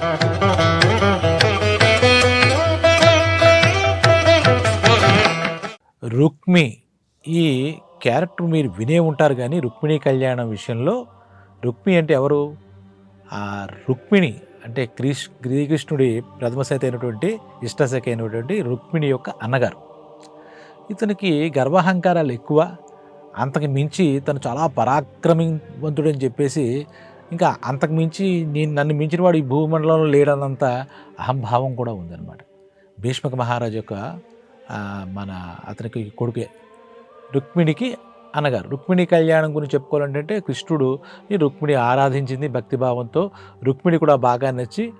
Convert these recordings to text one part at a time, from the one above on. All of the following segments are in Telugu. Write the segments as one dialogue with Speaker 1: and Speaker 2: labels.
Speaker 1: రుక్మి ఈ క్యారెక్టర్ మీరు వినే ఉంటారు కానీ రుక్మిణి కళ్యాణం విషయంలో రుక్మి అంటే ఎవరు? ఆ రుక్మిణి అంటే క్రీష్ శ్రీకృష్ణుడి ప్రథమ సైత అయినటువంటి ఇష్టశఖ అయినటువంటి రుక్మిణి యొక్క అన్నగారు. ఇతనికి గర్వహంకారాలు ఎక్కువ. అంతకు మించి తను చాలా పరాక్రమవంతుడని చెప్పేసి ఇంకా అంతకు మించి నేను నన్ను మించిన వాడు ఈ భూమండలంలో లేడన్నంత అహంభావం కూడా ఉందన్నమాట. భీష్మక మహారాజు యొక్క మన అతనికి కొడుకే రుక్మిణికి అనగారు. రుక్మిణి కళ్యాణం గురించి చెప్పుకోవాలంటే కృష్ణుడు ఈ రుక్మిణి ఆరాధించింది భక్తిభావంతో రుక్మిణి కూడా బాగా నచ్చి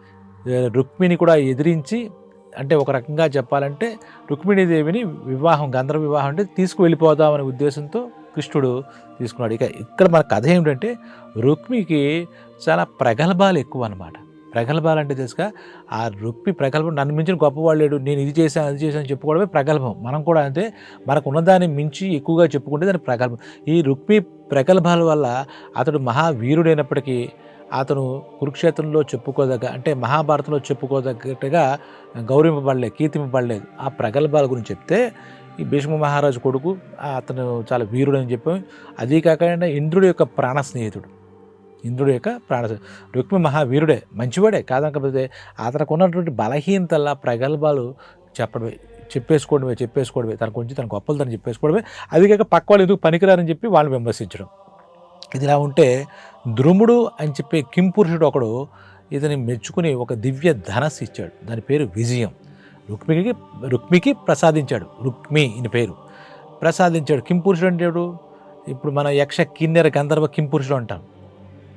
Speaker 1: రుక్మిణి కూడా ఎదిరించి అంటే ఒక రకంగా చెప్పాలంటే రుక్మిణీదేవిని వివాహం గంధర్వ వివాహం అంటే తీసుకువెళ్ళిపోదామనే ఉద్దేశంతో కృష్ణుడు తీసుకున్నాడు. ఇక ఇక్కడ మన కథ ఏమిటంటే రుక్మికి చాలా ప్రగల్భాలు ఎక్కువ అనమాట ప్రగల్భాలు అంటే తెలుసుగా ఆ రుక్మి ప్రగల్భం నన్ను మించిన గొప్పవాడు లేడు నేను ఇది చేశాను అది చేశాను చెప్పుకోవడమే ప్రగల్భం. మనం కూడా అంతే మనకు ఉన్నదాన్ని మించి ఎక్కువగా చెప్పుకుంటే దాని ప్రగల్భం. ఈ రుక్మి ప్రగల్భాల వల్ల అతడు మహావీరుడైనప్పటికీ అతను కురుక్షేత్రంలో చెప్పుకోదగ్గ అంటే మహాభారతంలో చెప్పుకోదగ్గట్టుగా గౌరవింపబడలేదు కీర్తింపబడలేదు. ఆ ప్రగల్భాల గురించి చెప్తే ఈ భీష్మ మహారాజు కొడుకు అతను చాలా వీరుడు అని చెప్పాము. అదీ కాకుండా ఇంద్రుడి యొక్క ప్రాణ స్నేహితుడు. ఇంద్రుడి యొక్క ప్రాణ రుక్మి మహావీరుడే మంచివాడే కాదనకపోతే అతనికి ఉన్నటువంటి బలహీనతల ప్రగల్భాలు చెప్పడమే చెప్పేసుకోవడమే చెప్పేసుకోవడమే. తన గురించి తన గొప్పలు తను చెప్పేసుకోవడమే. అది కాక పక్క వాళ్ళు ఎందుకు పనికిరారని చెప్పి వాళ్ళని విమర్శించడం. ఇది ఇలా ఉంటే ద్రుముడు అని చెప్పే కింపురుషుడు ఒకడు ఇతని మెచ్చుకుని ఒక దివ్య ధనస్సు ఇచ్చాడు. దాని పేరు విజయం. రుక్మికి రుక్మికి ప్రసాదించాడు. రుక్మి ఇని పేరు. ప్రసాదించాడు. కింపురుషుడు అంటే ఇప్పుడు మన యక్ష కిన్నెర గంధర్వ కింపురుషుడు అంటాం.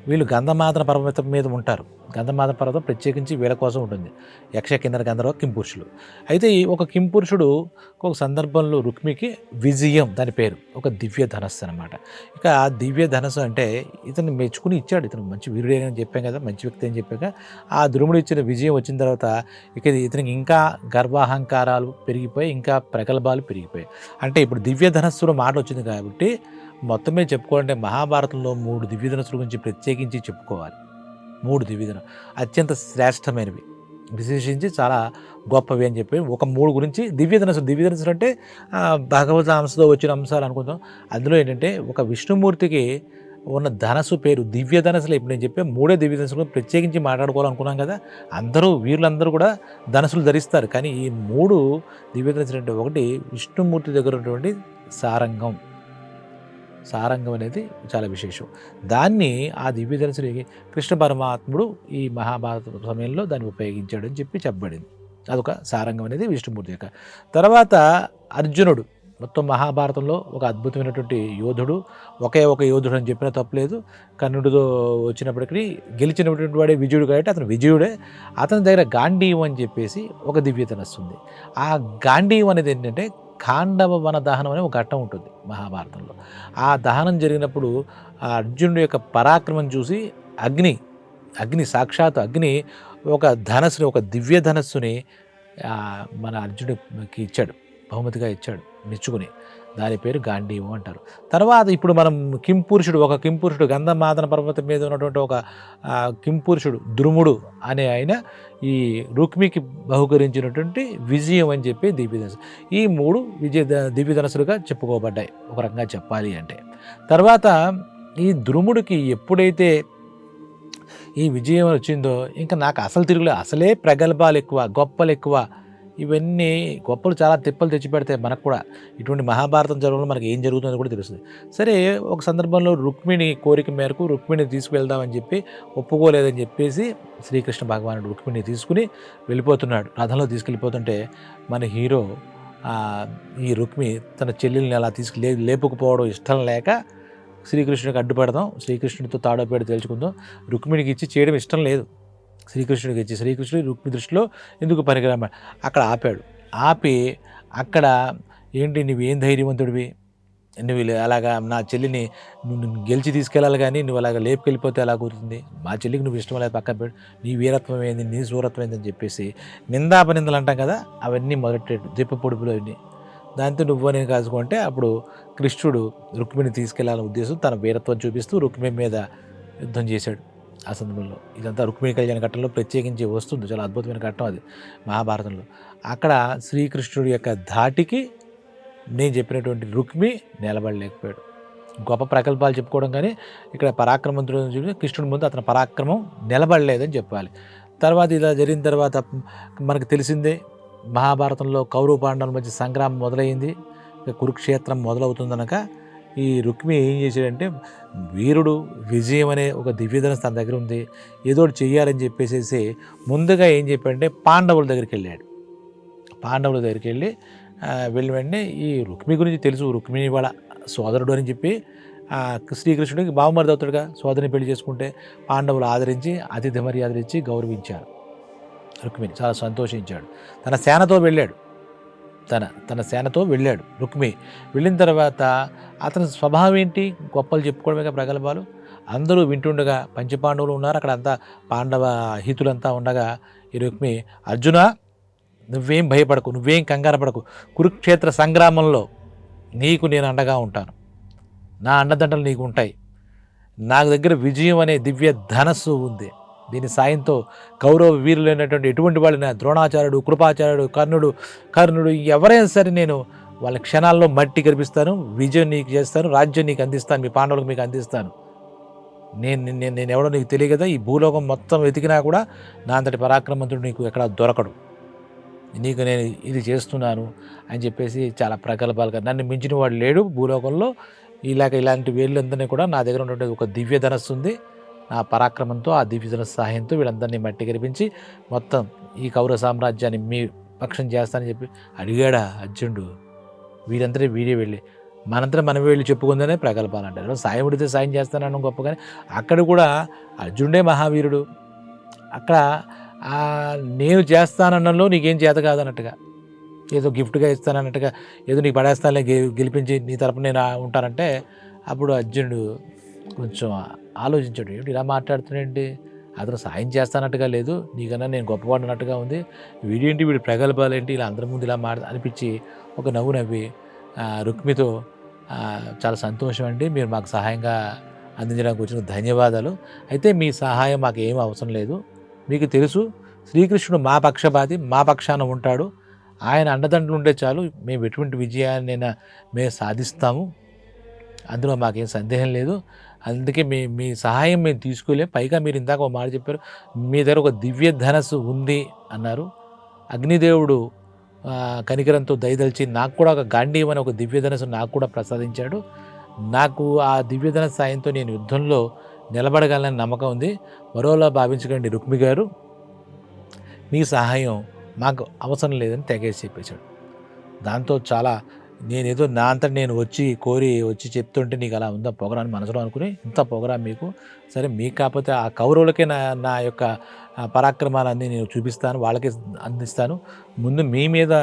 Speaker 1: వీళ్ళు గంధమాదన పర్వతం మీద ఉంటారు. గంధమాదన పర్వతం ప్రత్యేకించి వీళ్ళ కోసం ఉంటుంది. యక్ష కిన్నెర గంధర్వ కింపురుషులు. అయితే ఒక కింపురుషుడు ఒక సందర్భంలో రుక్మికి విజయం దాని పేరు. ఒక దివ్య ధనస్సు అనమాట ఇక ఆ దివ్య ధనస్సు అంటే ఇతను మెచ్చుకుని ఇచ్చాడు. ఇతను మంచి వీరుడే అని చెప్పాం కదా మంచి వ్యక్తి అని చెప్పాక ఆ ద్రుముడు ఇచ్చిన విజయం వచ్చిన తర్వాత ఇక ఇతనికి ఇంకా గర్వాహంకారాలు పెరిగిపోయి ఇంకా ప్రగల్భాలు పెరిగిపోయాయి. అంటే ఇప్పుడు దివ్య ధనస్సులో మాట వచ్చింది కాబట్టి మొత్తమే చెప్పుకోవాలంటే మహాభారతంలో మూడు దివ్యధనుసుల గురించి ప్రత్యేకించి చెప్పుకోవాలి. మూడు దివ్యధన అత్యంత శ్రేష్టమైనవి. విశేషించి చాలా గొప్పవి అని చెప్పి ఒక మూడు గురించి దివ్య ధనస్సు అంటే ఆ, భగవద్ అంశతో వచ్చిన అంశాలు అనుకుందాం. అందులో ఏంటంటే ఒక విష్ణుమూర్తికి ఉన్న ధనసు పేరు దివ్య ధనసులు. ఇప్పుడు నేను చెప్పే మూడే దివ్య ధనసులు ప్రత్యేకించి మాట్లాడుకోవాలనుకున్నాం కదా అందరూ వీళ్ళందరూ కూడా ధనసులు ధరిస్తారు. కానీ ఈ మూడు దివ్య ధనసులు అంటే ఒకటి విష్ణుమూర్తి దగ్గర ఉన్నటువంటి సారంగం. సారంగం అనేది చాలా విశేషం. దాన్ని ఆ దివ్యదర్శని కృష్ణ పరమాత్ముడు ఈ మహాభారత సమయంలో దాన్ని ఉపయోగించాడు అని చెప్పి చెప్పబడింది. అదొక సారంగం అనేది విష్ణుమూర్తి యొక్క. తర్వాత అర్జునుడు మొత్తం మహాభారతంలో ఒక అద్భుతమైనటువంటి యోధుడు. ఒకే ఒక యోధుడు అని చెప్పినా తప్పలేదు. కర్ణుడితో వచ్చినప్పటికీ గెలిచినటువంటి వాడే విజయుడు కాబట్టి అతను విజయుడే. అతని దగ్గర గాంధీవం అని చెప్పేసి ఒక దివ్యతను వస్తుంది ఆ గాంధీవం అనేది ఏంటంటే ఖాండవ వన దహనం అనే ఒక ఘట్టం ఉంటుంది మహాభారతంలో. ఆ దహనం జరిగినప్పుడు ఆ అర్జునుడి యొక్క పరాక్రమం చూసి అగ్ని అగ్ని సాక్షాత్ అగ్ని ఒక ధనస్సుని ఒక దివ్య ధనస్సుని మన అర్జునుడికి ఇచ్చాడు బహుమతిగా ఇచ్చాడు మెచ్చుకుని. దాని పేరు గాంధీవు అంటారు. తర్వాత ఇప్పుడు మనం కింపురుషుడు ఒక కింపురుషుడు గంధమాదన పర్వతం మీద ఉన్నటువంటి ఒక కింపురుషుడు ద్రుముడు అనే ఆయన ఈ రుక్మికి బహుకరించినటువంటి విజయం అని చెప్పి దివ్యధనసు ఈ మూడు విజయ దివ్యధనసులుగా చెప్పుకోబడ్డాయి. ఒక రకంగా చెప్పాలి అంటే. తర్వాత ఈ ద్రుముడికి ఎప్పుడైతే ఈ విజయం వచ్చిందో ఇంకా నాకు అసలు తిరుగులే అసలే ప్రగల్భాలు ఎక్కువ గొప్పలు ఎక్కువ ఇవన్నీ గొప్పలు చాలా తిప్పలు తెచ్చిపెడతాయి మనకు కూడా ఇటువంటి మహాభారతం జరగడంలో మనకి ఏం జరుగుతుందో కూడా తెలుస్తుంది. సరే ఒక సందర్భంలో రుక్మిణి కోరిక మేరకు రుక్మిణి తీసుకువెళ్దామని చెప్పి ఒప్పుకోలేదని చెప్పేసి శ్రీకృష్ణ భగవానుడు రుక్మిణి తీసుకుని వెళ్ళిపోతున్నాడు. రథంలో తీసుకెళ్ళిపోతుంటే మన హీరో ఈ రుక్మి తన చెల్లెల్ని అలా తీసుకు లే లేపుకుపోవడం ఇష్టం లేక శ్రీకృష్ణుడికి అడ్డుపడదాం శ్రీకృష్ణుడితో తాడోపేట తెలుసుకుందాం రుక్మిణికి ఇచ్చి చేయడం ఇష్టం లేదు. శ్రీకృష్ణుడికి ఇచ్చి శ్రీకృష్ణుడి రుక్మి దృష్టిలో ఎందుకు పనికిరామ? అక్కడ ఆపాడు. ఆపి అక్కడ ఏంటి నువ్వేం ధైర్యవంతుడివి? నువ్వు అలాగా నా చెల్లిని నువ్వు గెలిచి తీసుకెళ్ళాలి కానీ నువ్వు అలాగ లేపుకెళ్ళిపోతే ఎలా కుదురుతుంది? మా చెల్లికి నువ్వు ఇష్టం లేదు పక్కన పెట్టు. నీ వీరత్వం ఏంది? నీ సూరత్వం ఏందని చెప్పేసి నిందాపనిందలు అంటాం కదా అవన్నీ మొదలెట్టాడు దిప్ప పొడుపులు అవన్నీ దాంతో నువ్వు నేను కాసుకుంటే అప్పుడు కృష్ణుడు రుక్మిణి తీసుకెళ్ళాలనే ఉద్దేశం తన వీరత్వం చూపిస్తూ రుక్మిణి మీద యుద్ధం చేశాడు. ఆ సందర్భంలో. ఇదంతా రుక్మిణి కళ్యాణ ఘట్టంలో ప్రత్యేకించి వస్తుంది. చాలా అద్భుతమైన ఘట్టం అది మహాభారతంలో. అక్కడ శ్రీకృష్ణుడి యొక్క ధాటికి నేను చెప్పినటువంటి రుక్మి నిలబడలేకపోయాడు. గొప్ప ప్రకల్పాలు చెప్పుకోవడం కానీ ఇక్కడ పరాక్రమంతుడు చూసి కృష్ణుడి ముందు అతని పరాక్రమం నిలబడలేదని చెప్పాలి. తర్వాత ఇలా జరిగిన తర్వాత మనకు తెలిసిందే మహాభారతంలో కౌరవ పాండవుల మధ్య సంగ్రామం మొదలైంది కురుక్షేత్రం మొదలవుతుందనక ఈ రుక్మి ఏం చేశాడంటే వీరుడు విజయం అనే ఒక దివ్యధనం తన దగ్గర ఉంది ఏదో చెయ్యాలని చెప్పేసేసి ముందుగా ఏం చెప్పాడంటే పాండవుల దగ్గరికి వెళ్ళాడు. పాండవుల దగ్గరికి వెళ్ళి వెళ్ళి వెంటనే ఈ రుక్మి గురించి తెలుసు రుక్మిణి వాళ్ళ సోదరుడు అని చెప్పి శ్రీకృష్ణుడికి బావమరిది అవుతాడుగా సోదరిని పెళ్ళి చేసుకుంటే పాండవులు ఆదరించి అతిథి మర్యాదలు ఇచ్చి గౌరవించారు. రుక్మిణి చాలా సంతోషించాడు. తన సేనతో వెళ్ళాడు. తన తన సేనతో వెళ్ళాడు రుక్మి వెళ్ళిన తర్వాత అతని స్వభావం ఏంటి? గొప్పలు చెప్పుకోవడమే ప్రగల్భాలు. అందరూ వింటుండగా పంచపాండవులు ఉన్నారు. అక్కడ అంతా పాండవ హితులంతా ఉండగా ఈ రుక్మి అర్జున నువ్వేం భయపడకు నువ్వేం కంగారు పడకు. కురుక్షేత్ర సంగ్రామంలో నీకు నేను అండగా ఉంటాను. నా అండదండలు నీకు ఉంటాయి. నాకు దగ్గర విజయం అనే దివ్య ధనస్సు ఉంది. దీని సాయంతో కౌరవ వీరులైనటువంటి ఎటువంటి వాళ్ళైనా ద్రోణాచార్యుడు కృపాచార్యుడు కర్ణుడు కర్ణుడు ఎవరైనా సరే నేను వాళ్ళ క్షణాల్లో మట్టి కనిపిస్తాను విజయం నీకు చేస్తాను రాజ్యం నీకు అందిస్తాను మీ పాండవులకు మీకు అందిస్తాను. నేను నేను నేను ఎవడో నీకు తెలియ కదా ఈ భూలోకం మొత్తం వెతికినా కూడా నా అంతటి పరాక్రమంతుడు నీకు ఎక్కడ దొరకడు. నీకు నేను ఇది చేస్తున్నాను అని చెప్పేసి చాలా ప్రగల్భాలుగా నన్ను మించిన వాడు లేడు భూలోకంలో. ఇలాగ ఇలాంటి వేళ్ళందరినీ కూడా నా దగ్గర ఉన్నటువంటి ఒక దివ్య ధనస్సు ఉంది. నా పరాక్రమంతో ఆ దివ్యజన సహాయంతో వీళ్ళందరినీ మట్టి గెలిపించి మొత్తం ఈ కౌరవ సామ్రాజ్యాన్ని మీ పక్షం చేస్తానని చెప్పి అడిగాడా అర్జునుడు. వీరందరూ వీడే వెళ్ళి మనంతా మనం వెళ్ళి చెప్పుకుందనే ప్రగల్భాలు అంటారు. సాయం ఉడితే సాయం చేస్తానని గొప్ప కానీ అక్కడ కూడా అర్జునుడే మహావీరుడు. అక్కడ నేను చేస్తానన్నలో నీకేం చేత కాదన్నట్టుగా ఏదో గిఫ్ట్గా ఇస్తానన్నట్టుగా ఏదో నీకు పడేస్తానులే గె- గెలిపించి నీ తరపున నేను ఉంటానంటే అప్పుడు అర్జునుడు కొంచెం ఆలోచించాడు. ఏమిటి ఇలా మాట్లాడుతున్నాయండి అతను సాయం చేస్తానట్టుగా లేదు. నీకన్నా నేను గొప్పవాడినట్టుగా ఉంది. వీడేంటి వీడి ప్రగల్భాలు ఏంటి? ఇలా అందరి ముందు ఇలా మాట అనిపించి ఒక నవ్వు నవ్వి రుక్మితో చాలా సంతోషం అండి. మీరు మాకు సహాయంగా అందించడానికి వచ్చిన ధన్యవాదాలు. అయితే మీ సహాయం మాకు ఏం అవసరం లేదు. మీకు తెలుసు శ్రీకృష్ణుడు మా పక్షపాతి మా పక్షాన ఉంటాడు. ఆయన అండదండలు ఉంటే చాలు. మేము ఎటువంటి విజయాన్నైనా మేము సాధిస్తాము. అందులో మాకేం సందేహం లేదు. అందుకే మీ మీ సహాయం మేము తీసుకోలేం. పైగా మీరు ఇందాక ఒక మాట చెప్పారు మీ దగ్గర ఒక దివ్య ధనస్సు ఉంది అన్నారు. అగ్నిదేవుడు కనికరంతో దయదలిచి నాకు కూడా ఒక గాంధీవం అనే ఒక దివ్య ధనస్సు నాకు కూడా ప్రసాదించాడు. నాకు ఆ దివ్య ధనస్సు సాయంతో నేను యుద్ధంలో నిలబడగలనని నమ్మకం ఉంది. మరోలా భావించకండి రుక్మి గారు. మీ సహాయం మాకు అవసరం లేదని తెగేసి చెప్పేశాడు. దాంతో చాలా నేనేదో నా అంతా నేను వచ్చి కోరి వచ్చి చెప్తుంటే నీకు అలా ఉందా పొగరాని మనసులో అనుకుని ఇంత పొగరా మీకు? సరే మీకు కాకపోతే ఆ కౌరవులకే నా నా యొక్క పరాక్రమాలన్నీ నేను చూపిస్తాను వాళ్ళకే అందిస్తాను. ముందు మీ మీద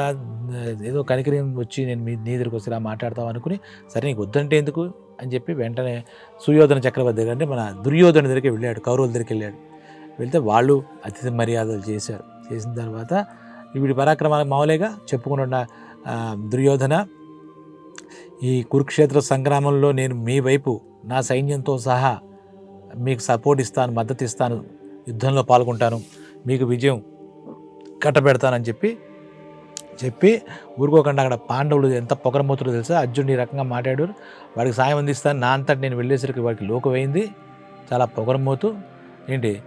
Speaker 1: ఏదో కనికరం వచ్చి నేను మీ నీ దగ్గరికి వచ్చి ఇలా మాట్లాడతాం అనుకుని సరే నీకు వద్దంటే ఎందుకు? అని చెప్పి వెంటనే సుయోధన చక్రవర్తి దగ్గర అంటే మన దుర్యోధన దగ్గరికి వెళ్ళాడు కౌరవుల దగ్గరికి వెళ్ళాడు. వెళ్తే వాళ్ళు అతిథి మర్యాదలు చేశారు. చేసిన తర్వాత వీడి పరాక్రమాలు మామూలుగా చెప్పుకున్న దుర్యోధన ఈ కురుక్షేత్ర సంగ్రామంలో నేను మీ వైపు నా సైన్యంతో సహా మీకు సపోర్ట్ ఇస్తాను మద్దతు ఇస్తాను యుద్ధంలో పాల్గొంటాను మీకు విజయం కట్టబెడతానని చెప్పి చెప్పి ఊరుకోకుండా అక్కడ పాండవులు ఎంత పొగరమూతులు తెలుసా? అర్జునుడు ఈ రకంగా మాట్లాడారు వాడికి సాయం అందిస్తాను. నా అంతటి నేను వెళ్ళేసరికి వాడికి లోకమైంది చాలా పొగరమోతు ఏంటి?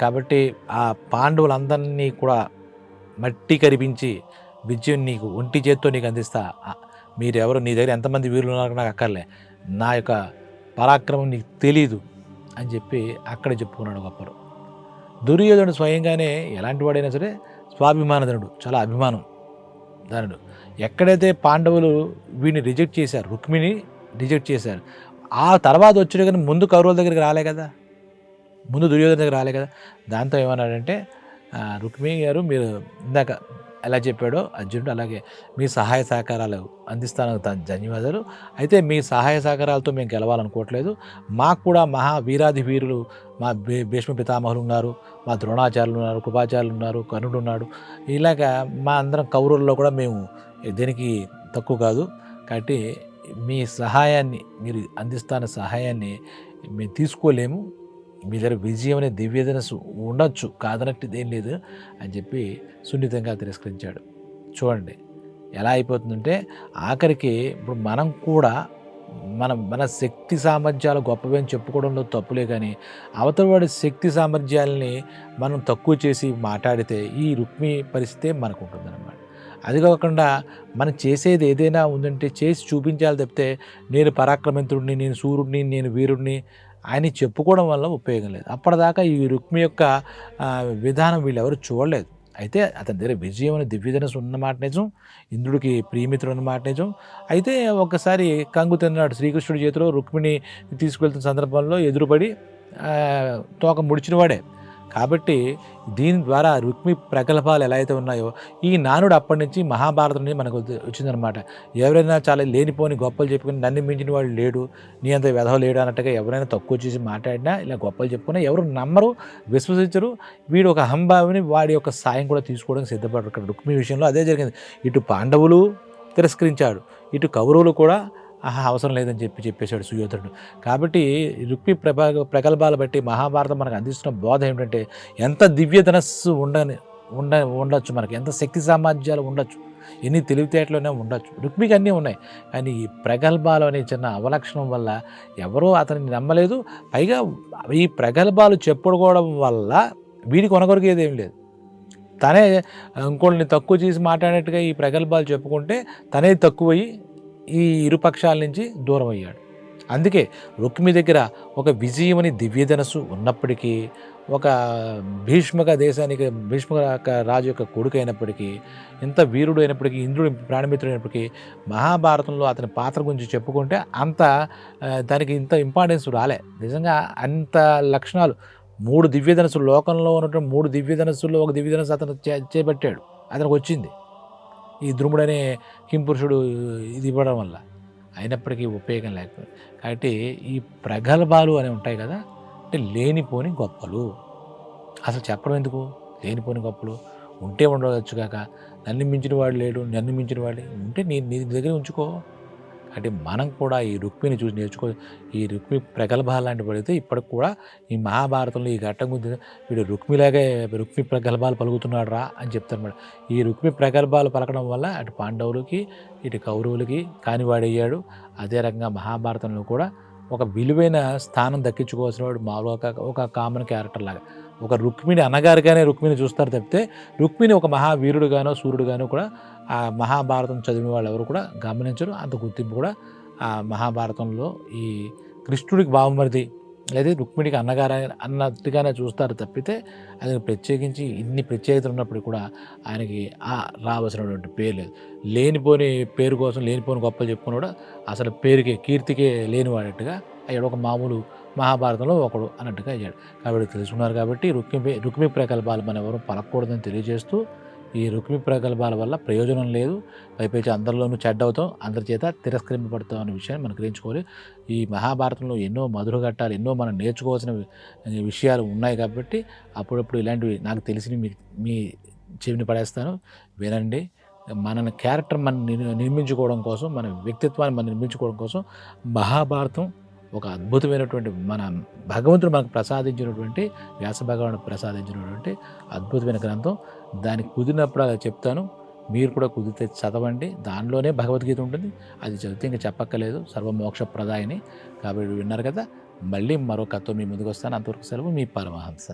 Speaker 1: కాబట్టి ఆ పాండవులందరినీ కూడా మట్టి కరిపించి విజయం నీకు ఒంటి చేత్తో నీకు అందిస్తా. మీరెవరు నీ దగ్గర ఎంతమంది వీరులు ఉన్నారు నాకు అక్కర్లే. నా యొక్క పరాక్రమం నీకు తెలీదు అని చెప్పి అక్కడ చెప్పుకున్నాడు గొప్పరు దుర్యోధనుడు స్వయంగానే ఎలాంటి వాడైనా సరే స్వాభిమానధనుడు చాలా అభిమానం ధనుడు. ఎక్కడైతే పాండవులు వీడిని రిజెక్ట్ చేశారు రుక్మిణి రిజెక్ట్ చేశారు ఆ తర్వాత వచ్చాడు కానీ ముందు కౌరవుల దగ్గరికి రాలే కదా? ముందు దుర్యోధన దగ్గర రాలే కదా? దాంతో ఏమన్నాడంటే రుక్మిణి గారు మీరు ఇందాక ఎలా చెప్పాడో అర్జునుడు అలాగే మీ సహాయ సహకారాలు అందిస్తానని ధన్యవాదాలు. అయితే మీ సహాయ సహకారాలతో మేము గెలవాలనుకోవట్లేదు. మాకు కూడా మహా వీరాది వీరులు మా భీ భీష్మ పితామహులు ఉన్నారు మా ద్రోణాచార్యులు ఉన్నారు కృపాచార్యులు ఉన్నారు కర్ణుడు ఉన్నాడు. ఇలాగా మా అందరం కౌరవుల్లో కూడా మేము దేనికి తక్కువ కాదు. కాబట్టి మీ సహాయాన్ని మీరు అందిస్తాన సహాయాన్ని మేము తీసుకోలేము. మీ దగ్గర విజయం అనే దివ్యదన ఉండొచ్చు కాదనట్టు ఏం లేదు అని చెప్పి సున్నితంగా తిరస్కరించాడు. చూడండి ఎలా అయిపోతుందంటే ఆఖరికి ఇప్పుడు మనం కూడా మన మన శక్తి సామర్థ్యాలు గొప్పవి అని చెప్పుకోవడంలో తప్పులే కానీ అవతల వాడి శక్తి సామర్థ్యాలని మనం తక్కువ చేసి మాట్లాడితే ఈ రుక్మి పరిస్థితే మనకు ఉంటుందన్నమాట అది కాకుండా మనం చేసేది ఏదైనా ఉందంటే చేసి చూపించాలి తప్పితే నేను పరాక్రమంతుడిని నేను సూర్యుడిని నేను వీరుడిని ఆయన చెప్పుకోవడం వల్ల ఉపయోగం లేదు. అప్పటిదాకా ఈ రుక్మి యొక్క విధానం వీళ్ళెవరు చూడలేదు. అయితే అతని దగ్గర విజయం అనే దివ్యధనస్సు ఉన్నమాట నిజం ఇంద్రుడికి ప్రియమిత్రుడు అన్నమాట నిజం. అయితే ఒకసారి కంగు తిన్నాడు శ్రీకృష్ణుడి చేతిలో రుక్మిణి తీసుకెళ్తున్న సందర్భంలో ఎదురుపడి తోక ముడిచిన వాడే. కాబట్టి దీని ద్వారా రుక్మి ప్రగల్భాలు ఎలా అయితే ఉన్నాయో ఈ నానుడు అప్పటి నుంచి మహాభారతం నుంచి మనకు వచ్చిందనమాట ఎవరైనా చాలా లేనిపోని గొప్పలు చెప్పుకుని నన్ను మించిన వాడు లేడు నీ అంత వెధవ లేడు అన్నట్టుగా ఎవరైనా తక్కువ చేసి మాట్లాడినా ఇలా గొప్పలు చెప్పుకున్నా ఎవరు నమ్మరు విశ్వసించరు. వీడు ఒక అహంభావిని వాడి యొక్క సాయం కూడా తీసుకోవడానికి సిద్ధపడరు ఇక్కడ రుక్మి విషయంలో అదే జరిగింది. ఇటు పాండవులు తిరస్కరించాడు. ఇటు కౌరవులు కూడా ఆహా అవసరం లేదని చెప్పి చెప్పేశాడు సుయోధనుడు. కాబట్టి రుక్మి ప్రభా ప్రగల్భాలు బట్టి మహాభారతం మనకు అందిస్తున్న బోధ ఏమిటంటే ఎంత దివ్య ధనస్సు ఉండని ఉండ ఉండొచ్చు మనకి ఎంత శక్తి సామర్థ్యాలు ఉండొచ్చు ఎన్ని తెలివితేటలోనే ఉండొచ్చు. రుక్మికి అన్నీ ఉన్నాయి. కానీ ఈ ప్రగల్భాలు అనే చిన్న అవలక్షణం వల్ల ఎవరూ అతన్ని నమ్మలేదు. పైగా ఈ ప్రగల్భాలు చెప్పుకోవడం వల్ల వీడి కొనగొరిగేది ఏం లేదు. తనే ఇంకోళ్ళని తక్కువ చేసి మాట్లాడినట్టుగా ఈ ప్రగల్భాలు చెప్పుకుంటే తనే తక్కువయ్యి ఈ ఇరుపక్షాల నుంచి దూరం అయ్యాడు అందుకే రుక్మి దగ్గర ఒక విజయమని దివ్యధనస్సు ఉన్నప్పటికీ ఒక భీష్మక దేశానికి భీష్మక యొక్క రాజు యొక్క కొడుకు అయినప్పటికీ ఇంత వీరుడు అయినప్పటికీ ఇంద్రుడు ప్రాణమిత్రుడు అయినప్పటికీ మహాభారతంలో అతని పాత్ర గురించి చెప్పుకుంటే అంత దానికి ఇంత ఇంపార్టెన్స్ రాలే. నిజంగా అంత లక్షణాలు. మూడు దివ్యధనస్సులు లోకంలో ఉన్నటువంటి మూడు దివ్యధనస్సుల్లో ఒక దివ్యధనస్సు అతను చే చేపట్టాడు. అతనికి వచ్చింది. ఈ ద్రుముడనే కింపురుషుడు ఇది ఇవ్వడం వల్ల అయినప్పటికీ ఉపయోగం లేకపోయింది. కాబట్టి ఈ ప్రగల్భాలు అనేవి ఉంటాయి కదా అంటే లేనిపోని గొప్పలు. అసలు చెప్పడం ఎందుకు? లేనిపోని గొప్పలు. ఉంటే ఉండవచ్చు కాక నన్ను మించిన వాడు లేడు నన్ను మించిన వాడు ఉంటే నీ నీ దగ్గర ఉంచుకో. అంటే మనం కూడా ఈ రుక్మిని చూసి నేర్చుకో ఈ రుక్మి ప్రగల్భాలు లాంటి పడితే ఇప్పటికి కూడా ఈ మహాభారతంలో ఈ ఘట్టం గురించి వీడు రుక్మిలాగే రుక్మి ప్రగల్భాలు పలుకుతున్నాడు రా అని చెప్తారు ఈ రుక్మి ప్రగల్భాలు పలకడం వల్ల అటు పాండవులకి ఇటు కౌరవులకి కానివాడయ్యాడు. అదే రకంగా మహాభారతంలో కూడా ఒక విలువైన స్థానం దక్కించుకోవాల్సిన వాడు మామూలుగా ఒక ఒక కామన్ క్యారెక్టర్ లాగా. ఒక రుక్మిణి అన్నగారుగానే రుక్మిణి చూస్తారు తప్పితే రుక్మిణి ఒక మహావీరుడుగానో సూర్యుడుగానో కూడా ఆ మహాభారతం చదివిన వాళ్ళు ఎవరు కూడా గమనించరు. అంత గుర్తింపు కూడా ఆ మహాభారతంలో ఈ కృష్ణుడికి బావమరిది లేదా రుక్మిణికి అన్నగారు అన్నట్టుగానే చూస్తారు తప్పితే అది ప్రత్యేకించి ఇన్ని ప్రత్యేకతలు ఉన్నప్పుడు కూడా ఆయనకి ఆ రావాల్సినటువంటి పేరు లేదు. లేనిపోని పేరు కోసం లేనిపోని గొప్పలు చెప్పుకున్నాడు అసలు పేరుకి కీర్తికే లేనివాడట్టుగా అయ్యాడు. ఒక మామూలు మహాభారతంలో ఒకడు అన్నట్టుగా అయ్యాడు. కాబట్టి తెలుసుకున్నారు కాబట్టి రుక్మి రుక్మి ప్రకల్పాలు మనం ఎవరు పలకూడదని తెలియజేస్తూ ఈ రుక్మి ప్రగల్భాల వల్ల ప్రయోజనం లేదు. పైపైచి అందరిలోనూ చెడ్డ అవుతాం. అందరి చేత తిరస్కరింపబడతాం అనే విషయాన్ని మనం గ్రహించుకోవాలి. ఈ మహాభారతంలో ఎన్నో మధుర ఘట్టాలు ఎన్నో మనం నేర్చుకోవాల్సిన విషయాలు ఉన్నాయి కాబట్టి అప్పుడప్పుడు ఇలాంటివి నాకు తెలిసినవి మీ మీ చెవిని పడేస్తాను. వినండి. మన క్యారెక్టర్ మనం నిర్మించుకోవడం కోసం మన వ్యక్తిత్వాన్ని మనం నిర్మించుకోవడం కోసం మహాభారతం ఒక అద్భుతమైనటువంటి మన భగవంతుడు మనకు ప్రసాదించినటువంటి వ్యాస భగవానుడు ప్రసాదించినటువంటి అద్భుతమైన గ్రంథం. దానికి కుదిరినప్పుడు అలా చెప్తాను. మీరు కూడా కుదిరితే చదవండి. దానిలోనే భగవద్గీత ఉంటుంది. అది చదివితే ఇంకా చెప్పక్కర్లేదు. సర్వమోక్ష ప్రదాయని కాబట్టి విన్నారు కదా. మళ్ళీ మరో కథతో మీ ముందుకు వస్తాను. అంతవరకు సెలవు మీ పరమహంస.